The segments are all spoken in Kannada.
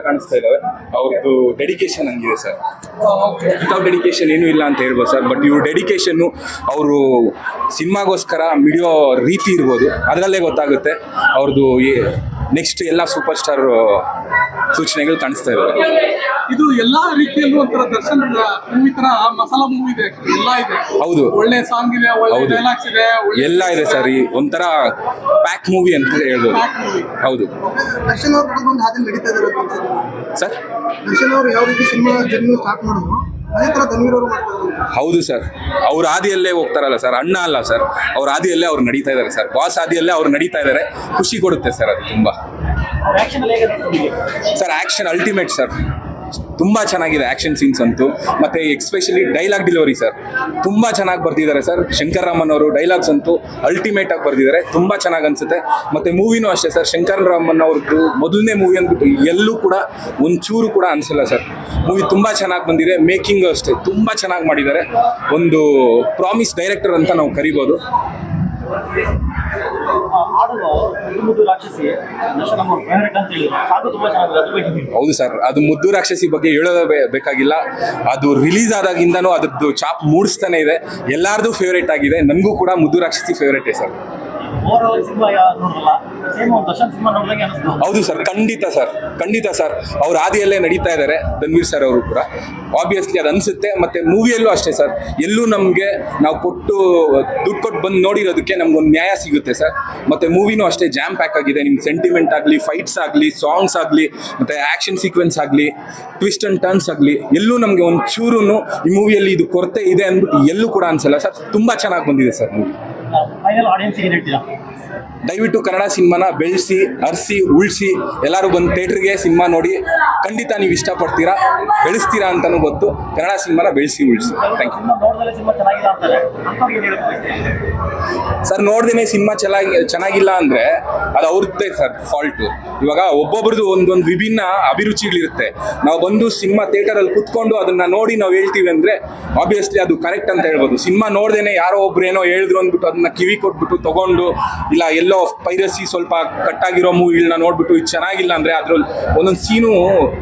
ಕಾಣಿಸ್ತಾ ಇದಾವೆ. ಅವ್ರದ್ದು ಡೆಡಿಕೇಶನ್ ಹಂಗಿದೆ ಸರ್. ವಿತೌಟ್ ಡೆಡಿಕೇಶನ್ ಏನೂ ಇಲ್ಲ ಅಂತ ಹೇಳ್ಬೋದು ಸರ್ ಬಟ್ ಇವ್ರ ಡೆಡಿಕೇಶನ್ನು ಅವರು ಸಿನಿಮಾಗೋಸ್ಕರ ಮಿಡಿಯೋ ರೀತಿ ಇರ್ಬೋದು. ಅದರಲ್ಲೇ ಗೊತ್ತಾಗುತ್ತೆ ಅವ್ರದ್ದು ನೆಕ್ಸ್ಟ್ ಎಲ್ಲ ಸೂಪರ್ ಸ್ಟಾರ್ ಸೂಚನೆಗಳು ಕಾಣಿಸ್ತಾ ಇದೆ ಇದು ಎಲ್ಲಾ ರೀತಿಯಲ್ಲೂ ಒಂಥರ ದರ್ಶನ್ ಮೂವಿ ತರ ಮಸಾಲಾ ಮೂವಿ ಇದೆ. ಎಲ್ಲ ಇದೆ. ಹೌದು. ಒಳ್ಳೆ ಸಾಂಗ್ ಇದೆ ಒಳ್ಳೆ ಹೌದು. ಡೈಲಾಗ್ಸ್ ಇದೆ ಎಲ್ಲ ಇದೆ ಸರ್. ಈ ಒಂಥರ ಪ್ಯಾಕ್ ಮೂವಿ ಅಂತ ಹೇಳ್ಬೋದು. ಹೌದು. ದರ್ಶನ್ ಅವ್ರು ಒಂದು ನಡೀತಾ ಇದ್ದಾರೆ ಅಂತ ಸರ್? ದರ್ಶನ್ ಅವರು ಯಾವ ರೀತಿ ಸಿನಿಮಾ ಜರ್ನಿ ಸ್ಟಾರ್ಟ್ ಮಾಡಿದ್ರು ಹೌದು ಸರ್. ಅವ್ರ ಹಾದಿಯಲ್ಲೇ ಹೋಗ್ತಾರಲ್ಲ ಸರ್. ಅಣ್ಣ ಅಲ್ಲ ಸರ್. ಅವ್ರ ಹಾದಿಯಲ್ಲೇ ಅವ್ರು ನಡೀತಾ ಇದ್ದಾರೆ ಸರ್. ಬಾಸ್ ಹಾದಿಯಲ್ಲೇ ಅವ್ರು ನಡೀತಾ ಇದ್ದಾರೆ ಖುಷಿ ಕೊಡುತ್ತೆ ಸರ್ ಅದು ತುಂಬಾ. Sir action ultimate sir. ತುಂಬ ಚೆನ್ನಾಗಿದೆ ಆಕ್ಷನ್ ಸೀನ್ಸ್ ಅಂತೂ. ಮತ್ತೆ ಎಕ್ಸ್ಪೆಷಲಿ ಡೈಲಾಗ್ ಡೆಲಿವರಿ ಸರ್. ತುಂಬ ಚೆನ್ನಾಗಿ ಬರ್ತಿದ್ದಾರೆ ಸರ್. ಶಂಕರ್ ರಾಮನ್ ಅವರು ಡೈಲಾಗ್ಸ್ ಅಂತೂ ಅಲ್ಟಿಮೇಟ್ ಆಗಿ ಬರ್ತಿದ್ದಾರೆ ತುಂಬಾ ಚೆನ್ನಾಗಿ ಅನ್ಸುತ್ತೆ. ಮತ್ತೆ ಮೂವಿನೂ ಅಷ್ಟೇ, ಸರ್. ಶಂಕರ್ ರಾಮನ್ ಅವ್ರದ್ದು ಮೊದಲನೇ ಮೂವಿ ಅಂದ್ಬಿಟ್ಟು ಎಲ್ಲೂ ಕೂಡ ಒಂಚೂರು ಕೂಡ ಅನಿಸಲ್ಲ, ಸರ್. ಮೂವಿ ತುಂಬ ಚೆನ್ನಾಗಿ ಬಂದಿದೆ. ಮೇಕಿಂಗ್ ಅಷ್ಟೇ. ತುಂಬ ಚೆನ್ನಾಗಿ ಮಾಡಿದ್ದಾರೆ. ಒಂದು ಪ್ರಾಮಿಸ್ ಡೈರೆಕ್ಟರ್ ಅಂತ ನಾವು ಕರಿಬೋದು. ಹೌದು ಸರ್, ಅದು ಮುದ್ದು ರಾಕ್ಷಸಿ ಬಗ್ಗೆ ಹೇಳೋದೇ ಬೇಕಾಗಿಲ್ಲ. ಅದು ರಿಲೀಸ್ ಆದಾಗಿಂದನೂ ಅದ್ರದ್ದು ಚಾಪ್ ಮೂಡಿಸ್ತಾನೆ ಇದೆ. ಎಲ್ಲಾರ್ದು ಫೇವ್ರೇಟ್ ಆಗಿದೆ. ನನಗೂ ಕೂಡ ಮುದ್ದು ರಾಕ್ಷಸಿ ಫೇವ್ರೇಟೇ ಸರ್. ಹೌದು ಸರ್, ಖಂಡಿತ ಸರ್ ಖಂಡಿತ ಸರ್. ಅವ್ರ ಆದಿಯಲ್ಲೇ ನಡೀತಾ ಇದ್ದಾರೆ ಧನ್ವೀರ್ ಸರ್ ಅವರು ಕೂಡ. ಆಬ್ವಿಯಸ್ಲಿ ಅದು ಅನಿಸುತ್ತೆ, ಮತ್ತೆ ಮೂವಿಯಲ್ಲೂ ಅಷ್ಟೇ ಸರ್. ಎಲ್ಲೂ ನಮಗೆ ನಾವು ಕೊಟ್ಟು ದುಡ್ಡು ಕೊಟ್ಟು ಬಂದು ನೋಡಿರೋದಕ್ಕೆ ನಮ್ಗೊಂದು ನ್ಯಾಯ ಸಿಗುತ್ತೆ ಸರ್. ಮತ್ತೆ ಮೂವಿನೂ ಅಷ್ಟೇ ಜಾಮ್ ಪ್ಯಾಕ್ ಆಗಿದೆ. ನಿಮ್ಗೆ ಸೆಂಟಿಮೆಂಟ್ ಆಗಲಿ ಫೈಟ್ಸ್ ಆಗಲಿ ಸಾಂಗ್ಸ್ ಆಗಲಿ, ಮತ್ತೆ ಆಕ್ಷನ್ ಸೀಕ್ವೆನ್ಸ್ ಆಗಲಿ ಟ್ವಿಸ್ಟ್ ಅಂಡ್ ಟರ್ನ್ಸ್ ಆಗಲಿ, ಎಲ್ಲೂ ನಮಗೆ ಒಂದು ಚೂರು ಈ ಮೂವಿಯಲ್ಲಿ ಇದು ಕೊರತೆ ಇದೆ ಅಂದ್ಬಿಟ್ಟು ಎಲ್ಲೂ ಕೂಡ ಅನ್ಸಲ್ಲ ಸರ್. ತುಂಬಾ ಚೆನ್ನಾಗಿ ಬಂದಿದೆ ಸರ್ ಮೂವಿ ஃபைனல் ஆடியன்ஸ் கேட்டுட்டு தான் ದಯವಿಟ್ಟು ಕನ್ನಡ ಸಿನಿಮಾನ ಬೆಳೆಸಿ, ಅರಸಿ, ಉಳಿಸಿ, ಎಲ್ಲರೂ ಬಂದು ಥಿಯೇಟ್ರಿಗೆ ಸಿನಿಮಾ ನೋಡಿ, ಖಂಡಿತ ನೀವು ಇಷ್ಟಪಡ್ತೀರಾ, ಬೆಳೆಸ್ತೀರಾ ಅಂತಲೂ ಗೊತ್ತು, ಕನ್ನಡ ಸಿನಿಮಾನ ಬೆಳೆಸಿ, ಉಳಿಸಿ. ಥ್ಯಾಂಕ್ ಯು ಸರ್, ನೋಡ್ದೇನೆ ಸಿನಿಮಾ ಚೆನ್ನಾಗಿ, ಚೆನ್ನಾಗಿಲ್ಲ ಅಂದರೆ ಅದು ಅವ್ರದ್ದೇ ಸರ್ ಫಾಲ್ಟು ಇವಾಗ ಒಬ್ಬೊಬ್ರದ್ದು ಒಂದೊಂದು ವಿಭಿನ್ನ ಅಭಿರುಚಿಗಳಿರುತ್ತೆ. ನಾವು ಬಂದು ಸಿನಿಮಾ ಥಿಯೇಟರಲ್ಲಿ ಕುತ್ಕೊಂಡು ಅದನ್ನು ನೋಡಿ ನಾವು ಹೇಳ್ತೀವಿ ಅಂದರೆ ಆಬ್ವಿಯಸ್ಲಿ ಅದು ಕರೆಕ್ಟ್ ಅಂತ ಹೇಳ್ಬೋದು. ಸಿನಿಮಾ ನೋಡ್ದೇನೆ ಯಾರೋ ಒಬ್ರು ಏನೋ ಹೇಳಿದ್ರು ಅಂದ್ಬಿಟ್ಟು ಅದನ್ನ ಕಿವಿ ಕೊಟ್ಬಿಟ್ಟು ತೊಗೊಂಡು, ಇಲ್ಲ ಎಲ್ಲೋ ಪೈರಸಿ ಸ್ವಲ್ಪ ಕಟ್ಟಾಗಿರೋ ಮೂವಿಗಳನ್ನ ನೋಡ್ಬಿಟ್ಟು ಇದು ಚೆನ್ನಾಗಿಲ್ಲ ಅಂದರೆ ಅದ್ರಲ್ಲಿ ಒಂದೊಂದು ಸೀನು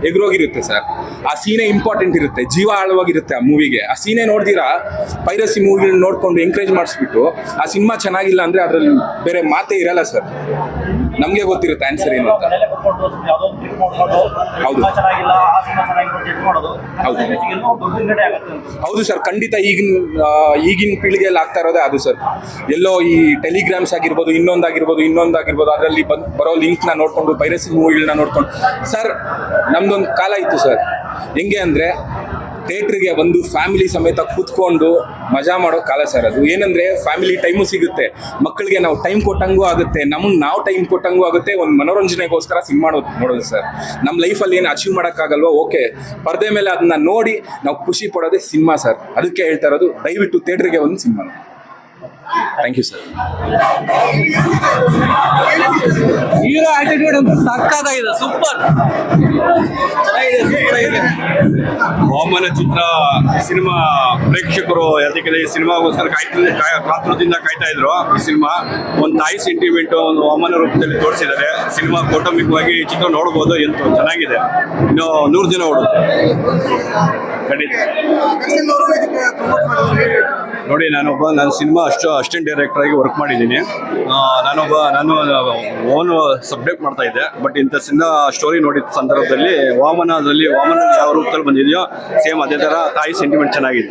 ಎಗ್ರೋಗಿರುತ್ತೆ ಸರ್ ಆ ಸೀನೇ ಇಂಪಾರ್ಟೆಂಟ್ ಇರುತ್ತೆ, ಜೀವ ಆಳವಾಗಿರುತ್ತೆ ಆ ಮೂವಿಗೆ. ಆ ಸೀನೇ ನೋಡ್ದಿರಾ ಪೈರಸಿ ಮೂವಿಗಳನ್ನ ನೋಡ್ಕೊಂಡು ಎಂಕರೇಜ್ ಮಾಡಿಸ್ಬಿಟ್ಟು, ಆ ಸಿನಿಮಾ ಚೆನ್ನಾಗಿಲ್ಲ ಅಂದರೆ ಅದ್ರಲ್ಲಿ ಬೇರೆ ಮಾತೇ ಇರಲ್ಲ ಸರ್ ನಮಗೆ ಗೊತ್ತಿರುತ್ತೆ ಆನ್ಸರ್ ಏನು ಅಂತ ಹೌದು. ಹೌದು. ಹೌದು ಸರ್ ಖಂಡಿತ ಈಗಿನ ಈಗಿನ ಪೀಳಿಗೆಯಲ್ಲಿ ಆಗ್ತಾ ಇರೋದೇ ಅದು ಸರ್ ಎಲ್ಲೋ ಈ ಟೆಲಿಗ್ರಾಮ್ಸ್ ಆಗಿರ್ಬೋದು, ಇನ್ನೊಂದಾಗಿರ್ಬೋದು ಇನ್ನೊಂದಾಗಿರ್ಬೋದು, ಅದರಲ್ಲಿ ಬಂದು, ಬರೋ ಲಿಂಕ್ನ ನೋಡಿಕೊಂಡು ಪೈರಸಿ ಮೂವಿಗಳನ್ನ ನೋಡ್ಕೊಂಡು ಸರ್ ನಮ್ದೊಂದು ಕಾಲ ಇತ್ತು ಸರ್ ಹೆಂಗೆ ಅಂದರೆ ಥಿಯೇಟ್ರಿಗೆ ಬಂದು ಫ್ಯಾಮಿಲಿ ಸಮೇತ ಕೂತ್ಕೊಂಡು ಮಜಾ ಮಾಡೋ ಕಾಲ ಸರ್ ಅದು. ಏನಂದ್ರೆ ಫ್ಯಾಮಿಲಿ ಟೈಮು ಸಿಗುತ್ತೆ. ಮಕ್ಕಳಿಗೆ ನಾವು ಟೈಮ್ ಕೊಟ್ಟಂಗೂ ಆಗುತ್ತೆ. ನಮಗೆ ನಾವು ಟೈಮ್ ಕೊಟ್ಟಂಗೂ ಆಗುತ್ತೆ. ಒಂದು ಮನೋರಂಜನೆಗೋಸ್ಕರ ಸಿನಿಮಾ ನೋಡೋದು ಸರ್. ನಮ್ಮ ಲೈಫಲ್ಲಿ ಏನು ಅಚೀವ್ ಮಾಡೋಕ್ಕಾಗಲ್ವೋ ಓಕೆ ಪರದೆ ಮೇಲೆ ಅದನ್ನ ನೋಡಿ ನಾವು ಖುಷಿ ಪಡೋದೇ ಸಿನಿಮಾ ಸರ್. ಅದಕ್ಕೆ ಹೇಳ್ತಾ ಇರೋದು, ದಯವಿಟ್ಟು ಥಿಯೇಟ್ರಿಗೆ ಒಂದು cinema thank you sir hero attitude ಅಂತ ಸಕ್ಕತ್ತಾಗಿದೆ ಸೂಪರ್ ಚೆನ್ನಾಗಿದೆ ಸೂಪರ್ ಆಗಿದೆ. ವಾಮನ ಚಿತ್ರ ಸಿನಿಮಾ ಪ್ರೇಕ್ಷಕರು ಯಾಕೆ ಈ ಸಿನಿಮಾಗೋಸ್ಕರ ಕಾಯ್ತಿದ್ದೆ ಕಾಯ- ಕಾತುರದಿಂದ ಕಾಯ್ತಾ ಇದ್ರು. ಈ ಸಿನಿಮಾ ಒಂದು ತಾಯಿ ಸೆಂಟಿಮೆಂಟ್ ಒಂದು ಬಹುಮಾನ ರೂಪದಲ್ಲಿ ತೋರಿಸಿದ್ದಾರೆ. ಸಿನಿಮಾ ಕೌಟುಂಬಿಕವಾಗಿ ಈ ಚಿತ್ರ ನೋಡ್ಬೋದು ಎಂತ ಚೆನ್ನಾಗಿದೆ. ಇನ್ನು ನೂರು ದಿನ ಓಡುತ್ತೆ. ಖಂಡಿತ. ನೋಡಿ, ನಾನೊಬ್ಬ ನಾನು ಸಿನಿಮಾ ಅಷ್ಟು ಅಸಿಸ್ಟೆಂಟ್ ಡೈರೆಕ್ಟರ್ ಆಗಿ ವರ್ಕ್ ಮಾಡಿದ್ದೀನಿ. ನಾನೊಬ್ಬ, ನಾನು ಓನ್ ಸಬ್ಜೆಕ್ಟ್ ಮಾಡ್ತಾ ಇದ್ದೆ. ಬಟ್ ಇಂಥ ಸಿನಿಮಾ ಸ್ಟೋರಿ ನೋಡಿದ ಸಂದರ್ಭದಲ್ಲಿ ವಾಮನದಲ್ಲಿ ವಾಮನ ಯಾವ ರೂಪದಲ್ಲಿ ಬಂದಿದೆಯೋ ಸೇಮ್ ಅದೇ ಥರ ತಾಯಿ ಸೆಂಟಿಮೆಂಟ್ ಚೆನ್ನಾಗಿದೆ.